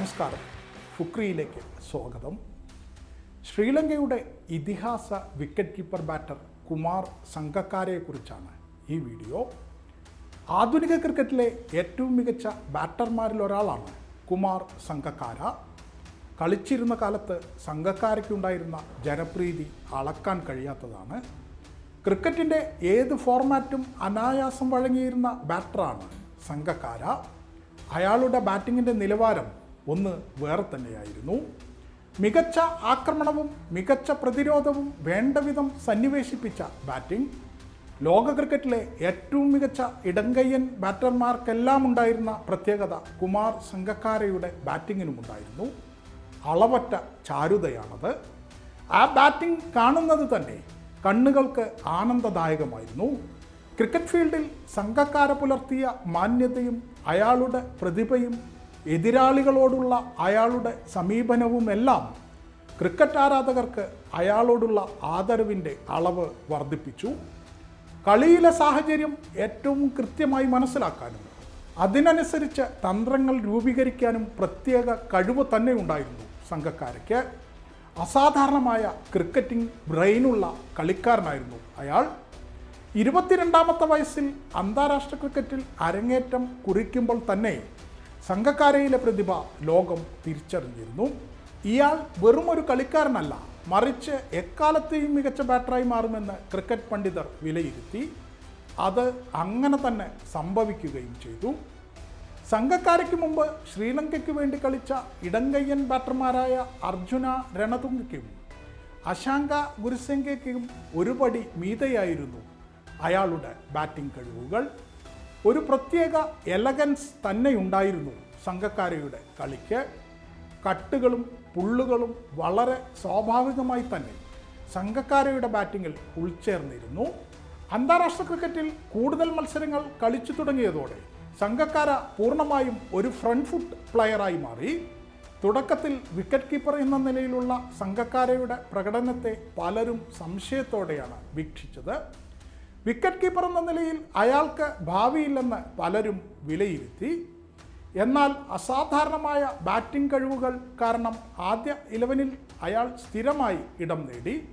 നമസ്കാരം. ഫുക്രിയിലേക്ക് സ്വാഗതം. ശ്രീലങ്കയുടെ ഇതിഹാസ വിക്കറ്റ് കീപ്പർ ബാറ്റർ കുമാർ സംഘക്കാരെക്കുറിച്ചാണ് ഈ വീഡിയോ. ആധുനിക ക്രിക്കറ്റിലെ ഏറ്റവും മികച്ച ബാറ്റർമാരിൽ ഒരാളാണ് കുമാർ സംഘക്കാര. കളിച്ചിരുന്ന കാലത്ത് സംഘക്കാരയ്ക്കുണ്ടായിരുന്ന ജനപ്രീതി അളക്കാൻ കഴിയാത്തതാണ്. ക്രിക്കറ്റിന്റെ ഏത് ഫോർമാറ്റും അനായാസം വഴങ്ങിയിരുന്ന ബാറ്ററാണ് സംഘക്കാര. അയാളുടെ ബാറ്റിങ്ങിന്റെ നിലവാരം ഒന്ന് വേറെ തന്നെയായിരുന്നു. മികച്ച ആക്രമണവും മികച്ച പ്രതിരോധവും വേണ്ടവിധം സന്നിവേശിപ്പിച്ച ബാറ്റിംഗ്. ലോക ക്രിക്കറ്റിലെ ഏറ്റവും മികച്ച ഇടങ്കയ്യൻ ബാറ്റർമാർക്കെല്ലാം ഉണ്ടായിരുന്ന പ്രത്യേകത കുമാർ സംഘക്കാരയുടെ ബാറ്റിങ്ങിനുമുണ്ടായിരുന്നു അളവറ്റ ചാരുതയാണത്. ആ ബാറ്റിംഗ് കാണുന്നത് തന്നെ കണ്ണുകൾക്ക് ആനന്ദദായകമായിരുന്നു. ക്രിക്കറ്റ് ഫീൽഡിൽ സംഘക്കാര പുലർത്തിയ മാന്യതയും അയാളുടെ പ്രതിഭയും എതിരാളികളോടുള്ള അയാളുടെ സമീപനവുമെല്ലാം ക്രിക്കറ്റ് ആരാധകർക്ക് അയാളോടുള്ള ആദരവിന്റെ അളവ് വർദ്ധിപ്പിച്ചു. കളിയിലെ സാഹചര്യം ഏറ്റവും കൃത്യമായി മനസ്സിലാക്കാനും അതിനനുസരിച്ച് തന്ത്രങ്ങൾ രൂപീകരിക്കാനും പ്രത്യേക കഴിവ് തന്നെ ഉണ്ടായിരുന്നു സംഘക്കാരയ്ക്ക്. അസാധാരണമായ ക്രിക്കറ്റിംഗ് ബ്രെയിനുള്ള കളിക്കാരനായിരുന്നു അയാൾ. ഇരുപത്തിരണ്ടാമത്തെ വയസ്സിൽ അന്താരാഷ്ട്ര ക്രിക്കറ്റിൽ അരങ്ങേറ്റം കുറിക്കുമ്പോൾ തന്നെ സംഘക്കാരയിലെ പ്രതിഭ ലോകം തിരിച്ചറിഞ്ഞിരുന്നു. ഇയാൾ വെറും ഒരു കളിക്കാരനല്ല മറിച്ച് എക്കാലത്തെയും മികച്ച ബാറ്ററായി മാറുമെന്ന് ക്രിക്കറ്റ് പണ്ഡിതർ വിലയിരുത്തി. അത് അങ്ങനെ തന്നെ സംഭവിക്കുകയും ചെയ്തു. സംഘക്കാരയ്ക്ക് മുമ്പ് ശ്രീലങ്കയ്ക്ക് വേണ്ടി കളിച്ച ഇടങ്കയ്യൻ ബാറ്റർമാരായ അർജുന രണതുങ്കയ്ക്കും അശാങ്ക ഗുരുസംഖ്യയ്ക്കും ഒരുപടി മീതയായിരുന്നു അയാളുടെ ബാറ്റിംഗ് കഴിവുകൾ. ഒരു പ്രത്യേക എലഗൻസ് തന്നെയുണ്ടായിരുന്നു സംഘക്കാരയുടെ കളിക്ക്. കട്ടുകളും പുള്ളുകളും വളരെ സ്വാഭാവികമായി തന്നെ സംഘക്കാരയുടെ ബാറ്റിങ്ങിൽ ഉൾച്ചേർന്നിരുന്നു. അന്താരാഷ്ട്ര ക്രിക്കറ്റിൽ കൂടുതൽ മത്സരങ്ങൾ കളിച്ചു തുടങ്ങിയതോടെ സംഘക്കാര പൂർണമായും ഒരു ഫ്രണ്ട് ഫുട്ട് പ്ലെയറായി മാറി. തുടക്കത്തിൽ വിക്കറ്റ് കീപ്പർ എന്ന നിലയിലുള്ള സംഘക്കാരയുടെ പ്രകടനത്തെ പലരും സംശയത്തോടെയാണ് വീക്ഷിച്ചത്. വിക്കറ്റ് കീപ്പർ എന്ന നിലയിൽ അയാൾക്ക് ഭാവിയില്ലെന്ന് പലരും വിലയിരുത്തി. എന്നാൽ അസാധാരണമായ ബാറ്റിംഗ് കഴിവുകൾ കാരണം ആദ്യ ഇലവനിൽ അയാൾ സ്ഥിരമായി ഇടം നേടി.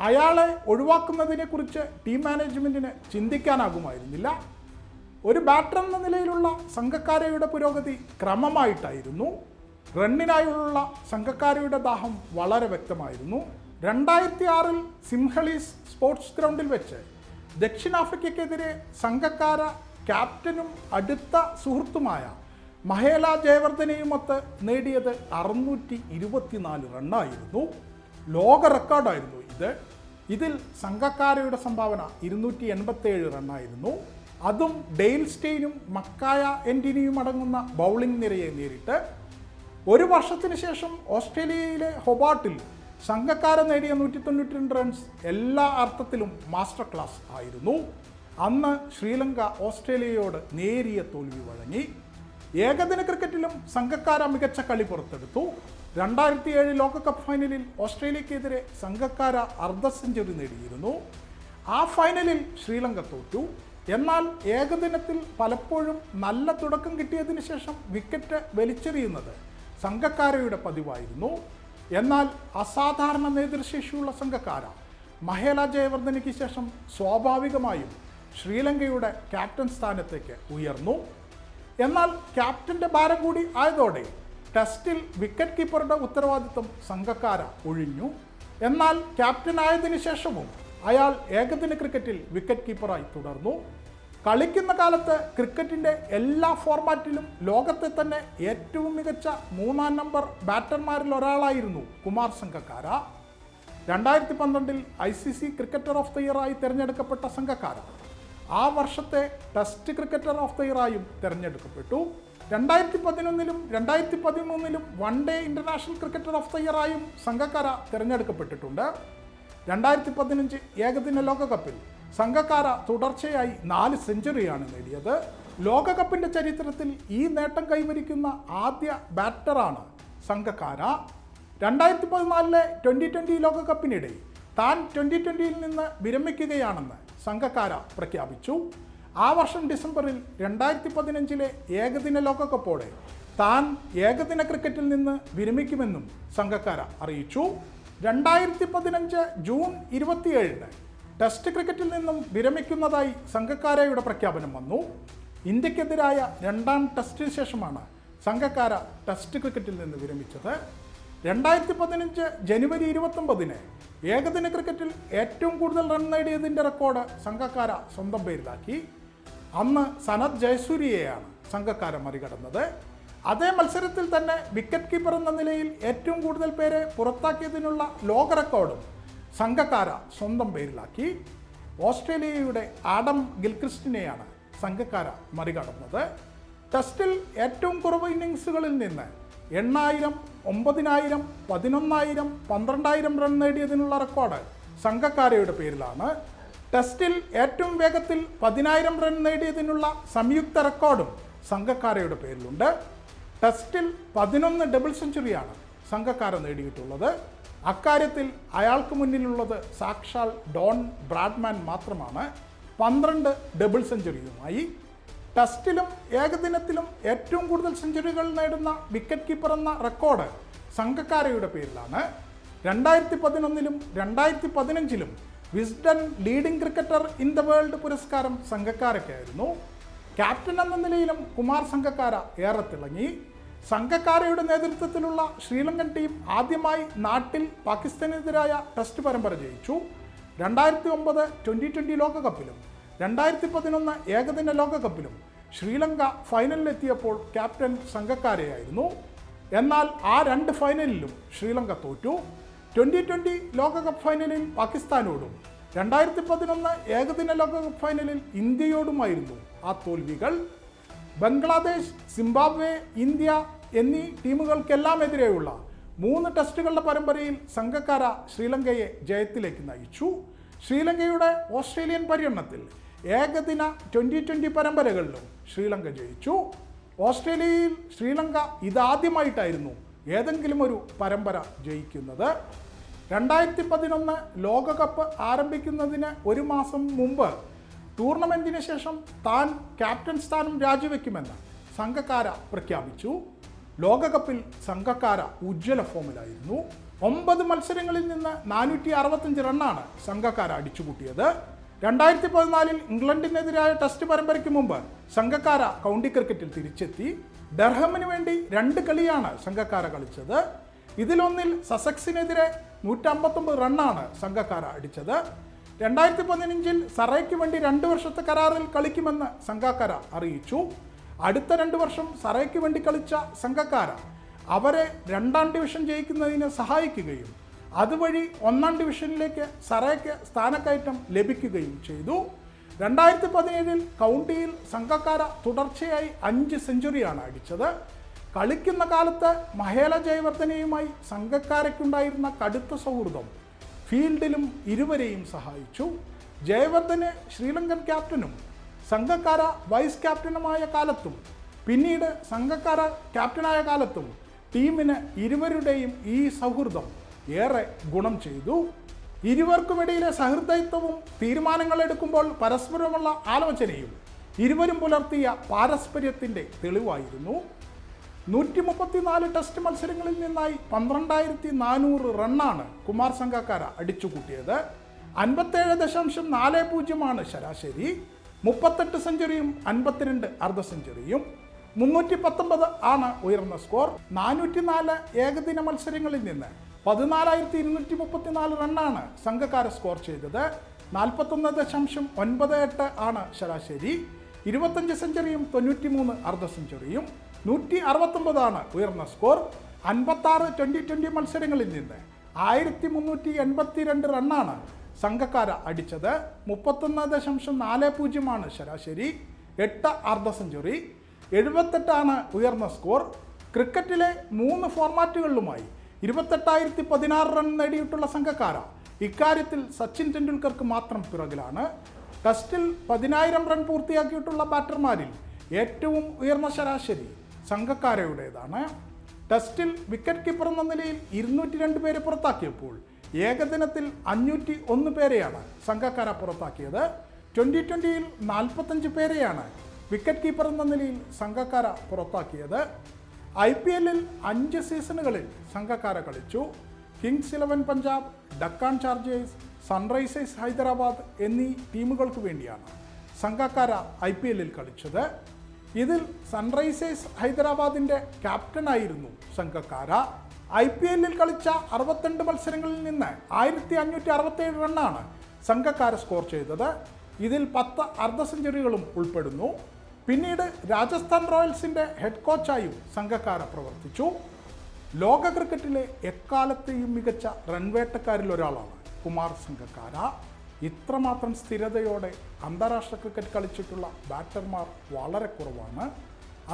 അയാളെ ഒഴിവാക്കുന്നതിനെക്കുറിച്ച് ടീം മാനേജ്മെന്റിന് ചിന്തിക്കാനാകുമായിരുന്നില്ല. ഒരു ബാറ്റർ എന്ന നിലയിലുള്ള സംഘക്കാരയുടെ പുരോഗതി ക്രമമായിട്ടായിരുന്നു. റണ്ണിനായുള്ള സംഘക്കാരയുടെ ദാഹം വളരെ വ്യക്തമായിരുന്നു. രണ്ടായിരത്തി ആറിൽ സിംഹളീസ് സ്പോർട്സ് ഗ്രൗണ്ടിൽ വെച്ച് ദക്ഷിണാഫ്രിക്കയ്ക്കെതിരെ സംഘക്കാര ക്യാപ്റ്റനും അടുത്ത സുഹൃത്തുമായ മഹേല ജയവർദ്ധനെയുമൊത്ത് നേടിയത് അറുന്നൂറ്റി ഇരുപത്തിനാല് റണ്ണായിരുന്നു. ലോക റെക്കോർഡായിരുന്നു ഇത്. ഇതിൽ സംഘക്കാരയുടെ സംഭാവന ഇരുന്നൂറ്റി എൺപത്തേഴ് റണ്ണായിരുന്നു. അതും ഡെയിൽ സ്റ്റെയിനും മക്കായ എൻഡിനിയും അടങ്ങുന്ന ബൗളിംഗ് നിരയെ നേരിട്ട്. ഒരു വർഷത്തിന് ശേഷം ഓസ്ട്രേലിയയിലെ ഹൊബാട്ടിൽ സംഘക്കാരൻ നേടിയ നൂറ്റി തൊണ്ണൂറ്റി രണ്ട് റൺസ് എല്ലാ അർത്ഥത്തിലും മാസ്റ്റർ ക്ലാസ് ആയിരുന്നു. അന്ന് ശ്രീലങ്ക ഓസ്ട്രേലിയയോട് നേരിയ തോൽവി വഴങ്ങി. ഏകദിന ക്രിക്കറ്റിലും സംഘക്കാര മികച്ച കളി പുറത്തെടുത്തു. രണ്ടായിരത്തി ഏഴ് ലോകകപ്പ് ഫൈനലിൽ ഓസ്ട്രേലിയക്കെതിരെ സംഘക്കാര അർദ്ധ സെഞ്ചുറി നേടിയിരുന്നു. ആ ഫൈനലിൽ ശ്രീലങ്ക തോറ്റു. എന്നാൽ ഏകദിനത്തിൽ പലപ്പോഴും നല്ല തുടക്കം കിട്ടിയതിന് ശേഷം വിക്കറ്റ് വലിച്ചെറിയുന്നത് സംഘക്കാരയുടെ പതിവായിരുന്നു. എന്നാൽ അസാധാരണ നേതൃശേഷിയുള്ള സംഘക്കാരാണ് മഹേല ജയവർദ്ധനയ്ക്ക് ശേഷം സ്വാഭാവികമായും ശ്രീലങ്കയുടെ ക്യാപ്റ്റൻ സ്ഥാനത്തേക്ക് ഉയർന്നു. എന്നാൽ ക്യാപ്റ്റന്റെ ഭാരം കൂടി ആയതോടെ ടെസ്റ്റിൽ വിക്കറ്റ് കീപ്പറുടെ ഉത്തരവാദിത്വം സംഘക്കാര ഒഴിഞ്ഞു. എന്നാൽ ക്യാപ്റ്റൻ ആയതിനു ശേഷവും അയാൾ ഏകദിന ക്രിക്കറ്റിൽ വിക്കറ്റ് കീപ്പറായി തുടർന്നു. കളിക്കുന്ന കാലത്ത് ക്രിക്കറ്റിന്റെ എല്ലാ ഫോർമാറ്റിലും ലോകത്തെ തന്നെ ഏറ്റവും മികച്ച മൂന്നാം നമ്പർ ബാറ്റർമാരിൽ ഒരാളായിരുന്നു കുമാർ സംഘക്കാര. രണ്ടായിരത്തി പന്ത്രണ്ടിൽ I C C cricketer of the ഇയറായി തിരഞ്ഞെടുക്കപ്പെട്ട സംഘക്കാര ആ വർഷത്തെ ടെസ്റ്റ് ക്രിക്കറ്റർ ഓഫ് ദ ഇയറായും തിരഞ്ഞെടുക്കപ്പെട്ടു. രണ്ടായിരത്തി പതിനൊന്നിലും രണ്ടായിരത്തി പതിമൂന്നിലും one day international cricketer of the ഇയറായും Sangakkara തിരഞ്ഞെടുക്കപ്പെട്ടിട്ടുണ്ട്. രണ്ടായിരത്തി പതിനഞ്ച് ഏകദിന ലോകകപ്പിൽ സംഘക്കാര തുടർച്ചയായി നാല് സെഞ്ചുറിയാണ് നേടിയത്. ലോകകപ്പിന്റെ ചരിത്രത്തിൽ ഈ നേട്ടം കൈവരിക്കുന്ന ആദ്യ ബാറ്ററാണ് സംഘക്കാര. രണ്ടായിരത്തി പതിനാലിലെ ട്വന്റി ട്വന്റി ലോകകപ്പിനിടെ താൻ ട്വന്റി ട്വന്റിയിൽ നിന്ന് വിരമിക്കുകയാണെന്ന് സംഘക്കാര പ്രഖ്യാപിച്ചു. ആ വർഷം ഡിസംബറിൽ രണ്ടായിരത്തി പതിനഞ്ചിലെ ഏകദിന ലോകകപ്പോടെ താൻ ഏകദിന ക്രിക്കറ്റിൽ നിന്ന് വിരമിക്കുമെന്നും സംഘക്കാര അറിയിച്ചു. രണ്ടായിരത്തി പതിനഞ്ച് ജൂൺ ഇരുപത്തിയേഴിന് ടെസ്റ്റ് ക്രിക്കറ്റിൽ നിന്നും വിരമിക്കുന്നതായി സംഘക്കാരയുടെ പ്രഖ്യാപനം വന്നു. ഇന്ത്യക്കെതിരായ രണ്ടാം ടെസ്റ്റിന് ശേഷമാണ് സംഘക്കാര ടെസ്റ്റ് ക്രിക്കറ്റിൽ നിന്ന് വിരമിച്ചത്. രണ്ടായിരത്തി പതിനഞ്ച് ജനുവരി ഇരുപത്തൊമ്പതിന് ഏകദിന ക്രിക്കറ്റിൽ ഏറ്റവും കൂടുതൽ റൺ നേടിയതിന്റെ റെക്കോർഡ് സംഘക്കാര സ്വന്തം പേരിലാക്കി. അന്ന് സനത് ജയസൂര്യയെയാണ് സംഘക്കാര മറികടന്നത്. അതേ മത്സരത്തിൽ തന്നെ വിക്കറ്റ് കീപ്പർ എന്ന നിലയിൽ ഏറ്റവും കൂടുതൽ പേരെ പുറത്താക്കിയതിനുള്ള ലോക റെക്കോർഡും സംഘക്കാര സ്വന്തം പേരിലാക്കി. ഓസ്ട്രേലിയയുടെ ആഡം ഗിൽക്രിസ്റ്റിനെയാണ് സംഘക്കാര മറികടന്നത്. ടെസ്റ്റിൽ ഏറ്റവും കുറവ് ഇന്നിങ്സുകളിൽ നിന്ന് എണ്ണായിരം ഒമ്പതിനായിരം പതിനൊന്നായിരം പന്ത്രണ്ടായിരം റൺ നേടിയതിനുള്ള റെക്കോർഡ് സംഘക്കാരയുടെ പേരിലാണ്. ടെസ്റ്റിൽ ഏറ്റവും വേഗത്തിൽ പതിനായിരം റൺ നേടിയതിനുള്ള സംയുക്ത റെക്കോർഡും സംഘക്കാരയുടെ പേരിലുണ്ട്. ടെസ്റ്റിൽ പതിനൊന്ന് ഡബിൾ സെഞ്ചുറിയാണ് സംഘക്കാര നേടിയിട്ടുള്ളത്. അക്കാര്യത്തിൽ അയാൾക്ക് മുന്നിലുള്ളത് സാക്ഷാൽ ഡോൺ ബ്രാഡ്മാൻ മാത്രമാണ്. പന്ത്രണ്ട് ഡബിൾ സെഞ്ചുറിയുമായി ടെസ്റ്റിലും ഏകദിനത്തിലും ഏറ്റവും കൂടുതൽ സെഞ്ചുറികൾ നേടുന്ന വിക്കറ്റ് കീപ്പർ എന്ന റെക്കോർഡ് സംഘക്കാരയുടെ പേരിലാണ്. രണ്ടായിരത്തി പതിനൊന്നിലും രണ്ടായിരത്തി പതിനഞ്ചിലും Wisden leading cricketer in the world പുരസ്കാരം സംഘക്കാരയ്ക്കായിരുന്നു. ക്യാപ്റ്റൻ എന്ന നിലയിലും കുമാർ സംഘക്കാര ഏറെ തിളങ്ങി. സംഘക്കാരയുടെ നേതൃത്വത്തിലുള്ള ശ്രീലങ്കൻ ടീം ആദ്യമായി നാട്ടിൽ പാകിസ്ഥാനെതിരായ ടെസ്റ്റ് പരമ്പര ജയിച്ചു. രണ്ടായിരത്തി ഒമ്പത് ട്വന്റി ട്വന്റി ലോകകപ്പിലും രണ്ടായിരത്തി പതിനൊന്ന് ഏകദിന ലോകകപ്പിലും ശ്രീലങ്ക ഫൈനലിലെത്തിയപ്പോൾ ക്യാപ്റ്റൻ സംഘക്കാരയായിരുന്നു. എന്നാൽ ആ രണ്ട് ഫൈനലിലും ശ്രീലങ്ക തോറ്റു. ട്വന്റി ട്വന്റി ലോകകപ്പ് ഫൈനലിൽ പാകിസ്ഥാനോടും രണ്ടായിരത്തി പതിനൊന്ന് ഏകദിന ലോകകപ്പ് ഫൈനലിൽ ഇന്ത്യയോടുമായിരുന്നു ആ തോൽവികൾ. ബംഗ്ലാദേശ് സിംബാബ്വെ ഇന്ത്യ എന്നീ ടീമുകൾക്കെല്ലാം എതിരെയുള്ള മൂന്ന് ടെസ്റ്റുകളുടെ പരമ്പരയിൽ സംഘക്കാര ശ്രീലങ്കയെ ജയത്തിലേക്ക് നയിച്ചു. ശ്രീലങ്കയുടെ ഓസ്ട്രേലിയൻ പര്യടനത്തിൽ ഏകദിന ട്വന്റി ട്വന്റി പരമ്പരകളിലും ശ്രീലങ്ക ജയിച്ചു. ഓസ്ട്രേലിയയിൽ ശ്രീലങ്ക ഇതാദ്യമായിട്ടായിരുന്നു ഏതെങ്കിലും ഒരു പരമ്പര ജയിക്കുന്നത്. രണ്ടായിരത്തി പതിനൊന്ന് ലോകകപ്പ് ആരംഭിക്കുന്നതിന് ഒരു മാസം മുമ്പ് ടൂർണമെന്റിന് ശേഷം താൻ ക്യാപ്റ്റൻ സ്ഥാനം രാജിവെക്കുമെന്ന് സംഘക്കാര പ്രഖ്യാപിച്ചു. ലോകകപ്പിൽ സംഘക്കാര ഉജ്ജ്വല ഫോമിലായിരുന്നു. ഒമ്പത് മത്സരങ്ങളിൽ നിന്ന് നാനൂറ്റി അറുപത്തഞ്ച് റണ്ണാണ് സംഘക്കാര അടിച്ചുകൂട്ടിയത് രണ്ടായിരത്തി പതിനാലിൽ ഇംഗ്ലണ്ടിനെതിരായ ടെസ്റ്റ് പരമ്പരയ്ക്ക് മുമ്പ് സംഘക്കാര കൗണ്ടി ക്രിക്കറ്റിൽ തിരിച്ചെത്തി. ഡർഹമിന് വേണ്ടി രണ്ട് കളിയാണ് സംഘക്കാര കളിച്ചത്. ഇതിലൊന്നിൽ സസക്സിനെതിരെ നൂറ്റമ്പത്തൊമ്പത് റണ്ണാണ് സംഘക്കാര അടിച്ചത്. രണ്ടായിരത്തി പതിനഞ്ചിൽ സറയ്ക്ക് വേണ്ടി രണ്ട് വർഷത്തെ കരാറിൽ കളിക്കുമെന്ന് സംഘക്കാര അറിയിച്ചു. അടുത്ത രണ്ട് വർഷം സറയ്ക്ക് വേണ്ടി കളിച്ച സംഘക്കാര അവരെ രണ്ടാം ഡിവിഷൻ ജയിക്കുന്നതിന് സഹായിക്കുകയും അതുവഴി ഒന്നാം ഡിവിഷനിലേക്ക് സറയ്ക്ക് സ്ഥാനക്കയറ്റം ലഭിക്കുകയും ചെയ്തു. രണ്ടായിരത്തി പതിനേഴിൽ കൗണ്ടിയിൽ സംഘക്കാര തുടർച്ചയായി അഞ്ച് സെഞ്ചുറിയാണ് അടിച്ചത്. കളിക്കുന്ന കാലത്ത് മഹേല ജയവർദ്ധനയുമായി സംഘക്കാരയ്ക്കുണ്ടായിരുന്ന കടുത്ത സൗഹൃദം ഫീൽഡിലും ഇരുവരെയും സഹായിച്ചു. ജയവർദ്ധന് ശ്രീലങ്കൻ ക്യാപ്റ്റനും സംഘക്കാര വൈസ് ക്യാപ്റ്റനുമായ കാലത്തും പിന്നീട് സംഘക്കാര ക്യാപ്റ്റനായ കാലത്തും ടീമിന് ഇരുവരുടെയും ഈ സൗഹൃദം ഏറെ ഗുണം ചെയ്തു. ഇരുവർക്കുമിടയിലെ സഹൃദയത്വവും തീരുമാനങ്ങൾ എടുക്കുമ്പോൾ പരസ്പരമുള്ള ആലോചനയും ഇരുവരും പുലർത്തിയ പാരസ്പര്യത്തിന്റെ തെളിവായിരുന്നു. നൂറ്റി മുപ്പത്തിനാല് ടെസ്റ്റ് മത്സരങ്ങളിൽ നിന്നായി പന്ത്രണ്ടായിരത്തി നാനൂറ് റണ്ണാണ് കുമാർ സംഘക്കാര അടിച്ചുകൂട്ടിയത്. അൻപത്തേഴ് ദശാംശം നാല് പൂജ്യമാണ് ശരാശരി. മുപ്പത്തെട്ട് സെഞ്ചുറിയും അൻപത്തിരണ്ട് അർദ്ധ സെഞ്ചുറിയും മുന്നൂറ്റി പത്തൊമ്പത് ആണ് ഉയർന്ന സ്കോർ നാനൂറ്റി നാല് ഏകദിന മത്സരങ്ങളിൽ നിന്ന് പതിനാലായിരത്തി ഇരുന്നൂറ്റി മുപ്പത്തിനാല് റണ്ണാണ് സംഘക്കാര സ്കോർ ചെയ്തത്. നാൽപ്പത്തൊന്ന് ദശാംശം ഒൻപത് എട്ട് ആണ് ശരാശരി. ഇരുപത്തഞ്ച് സെഞ്ചുറിയും തൊണ്ണൂറ്റിമൂന്ന് അർദ്ധ സെഞ്ചുറിയും നൂറ്റി അറുപത്തൊമ്പതാണ് ഉയർന്ന സ്കോർ. അൻപത്താറ് ട്വന്റി ട്വന്റി മത്സരങ്ങളിൽ നിന്ന് ആയിരത്തി മുന്നൂറ്റി എൺപത്തി രണ്ട് റണ്ണാണ് സംഘക്കാര അടിച്ചത്. മുപ്പത്തൊന്ന് ദശാംശം നാല് പൂജ്യമാണ് ശരാശരി. എട്ട് അർദ്ധ സെഞ്ചുറി. എഴുപത്തെട്ടാണ് ഉയർന്ന സ്കോർ. ക്രിക്കറ്റിലെ മൂന്ന് ഫോർമാറ്റുകളിലുമായി ഇരുപത്തെട്ടായിരത്തി പതിനാറ് റൺ നേടിയിട്ടുള്ള സംഘക്കാര ഇക്കാര്യത്തിൽ സച്ചിൻ ടെണ്ടുൽക്കർക്ക് മാത്രം പിറകിലാണ്. ടെസ്റ്റിൽ പതിനായിരം റൺ പൂർത്തിയാക്കിയിട്ടുള്ള ബാറ്റർമാരിൽ ഏറ്റവും ഉയർന്ന ശരാശരി സംഘക്കാരയുടേതാണ്. ടെസ്റ്റിൽ വിക്കറ്റ് കീപ്പർ എന്ന നിലയിൽ ഇരുന്നൂറ്റി രണ്ട് പേരെ പുറത്താക്കിയപ്പോൾ ഏകദിനത്തിൽ അഞ്ഞൂറ്റി ഒന്ന് പേരെയാണ് സംഘക്കാര പുറത്താക്കിയത്. ട്വന്റി ട്വന്റിയിൽ നാൽപ്പത്തഞ്ച് പേരെയാണ് വിക്കറ്റ് കീപ്പർ എന്ന നിലയിൽ സംഘക്കാര പുറത്താക്കിയത്. ഐ പി എല്ലിൽ അഞ്ച് സീസണുകളിൽ സംഘക്കാര കളിച്ചു. Kings Eleven Punjab Deccan Chargers Sunrisers Hyderabad എന്നീ ടീമുകൾക്ക് വേണ്ടിയാണ് സംഘക്കാര ഐ പി എല്ലിൽ കളിച്ചത്. ഇതിൽ സൺറൈസേഴ്സ് ഹൈദരാബാദിന്റെ ക്യാപ്റ്റനായിരുന്നു സംഘക്കാര. ഐ പി എല്ലിൽ കളിച്ച അറുപത്തിരണ്ട് മത്സരങ്ങളിൽ നിന്ന് ആയിരത്തി അഞ്ഞൂറ്റി അറുപത്തേഴ് റണ്ണാണ് സംഘക്കാര സ്കോർ ചെയ്തത്. ഇതിൽ പത്ത് അർദ്ധ സെഞ്ചുറികളും ഉൾപ്പെടുന്നു. പിന്നീട് രാജസ്ഥാൻ റോയൽസിന്റെ ഹെഡ് കോച്ചായും സംഘക്കാര പ്രവർത്തിച്ചു. ലോക ക്രിക്കറ്റിലെ എക്കാലത്തെയും മികച്ച റൺവേട്ടക്കാരിൽ ഒരാളാണ് കുമാർ സംഘക്കാര. ഇത്രമാത്രം സ്ഥിരതയോടെ അന്താരാഷ്ട്ര ക്രിക്കറ്റ് കളിച്ചിട്ടുള്ള ബാറ്റർമാർ വളരെ കുറവാണ്.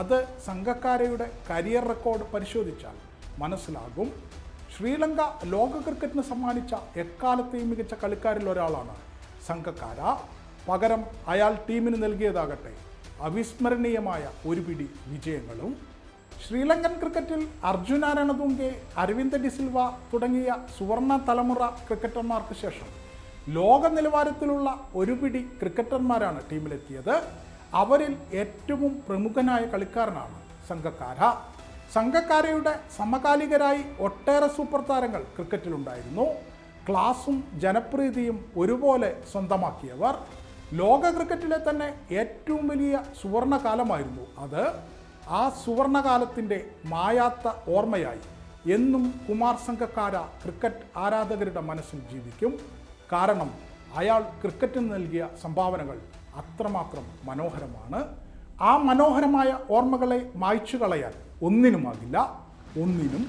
അത് സംഘക്കാരയുടെ കരിയർ റെക്കോർഡ് പരിശോധിച്ചാൽ മനസ്സിലാകും. ശ്രീലങ്ക ലോക ക്രിക്കറ്റിന് സമ്മാനിച്ച എക്കാലത്തെയും മികച്ച കളിക്കാരിൽ ഒരാളാണ് സംഘക്കാര. പകരം അയാൾ ടീമിന് നൽകിയതാകട്ടെ അവിസ്മരണീയമായ ഒരു പിടി വിജയങ്ങളും. ശ്രീലങ്കൻ ക്രിക്കറ്റിൽ അർജുന രണതുങ്കെ അരവിന്ദ് ഡിസിൽവ തുടങ്ങിയ സുവർണ തലമുറ ക്രിക്കറ്റർമാർക്ക് ശേഷം ലോക നിലവാരത്തിലുള്ള ഒരു പിടി ക്രിക്കറ്റർമാരാണ് ടീമിലെത്തിയത്. അവരിൽ ഏറ്റവും പ്രമുഖനായ കളിക്കാരനാണ് സംഘക്കാര. സംഘക്കാരയുടെ സമകാലികരായി ഒട്ടേറെ സൂപ്പർ താരങ്ങൾ ക്രിക്കറ്റിലുണ്ടായിരുന്നു. ക്ലാസും ജനപ്രീതിയും ഒരുപോലെ സ്വന്തമാക്കിയവർ. ലോക ക്രിക്കറ്റിലെ തന്നെ ഏറ്റവും വലിയ സുവർണകാലമായിരുന്നു അത്. ആ സുവർണകാലത്തിന്റെ മായാത്ത ഓർമ്മയായി എന്നും കുമാർ സംഘക്കാര ക്രിക്കറ്റ് ആരാധകരുടെ മനസ്സിൽ ജീവിക്കും. കാരണം അയാൾ ക്രിക്കറ്റിന് നൽകിയ സംഭാവനകൾ അത്രമാത്രം മനോഹരമാണ്. ആ മനോഹരമായ ഓർമ്മകളെ മായ്ച്ചു കളയാൻ ഒന്നിനുമാകില്ല ഒന്നിനും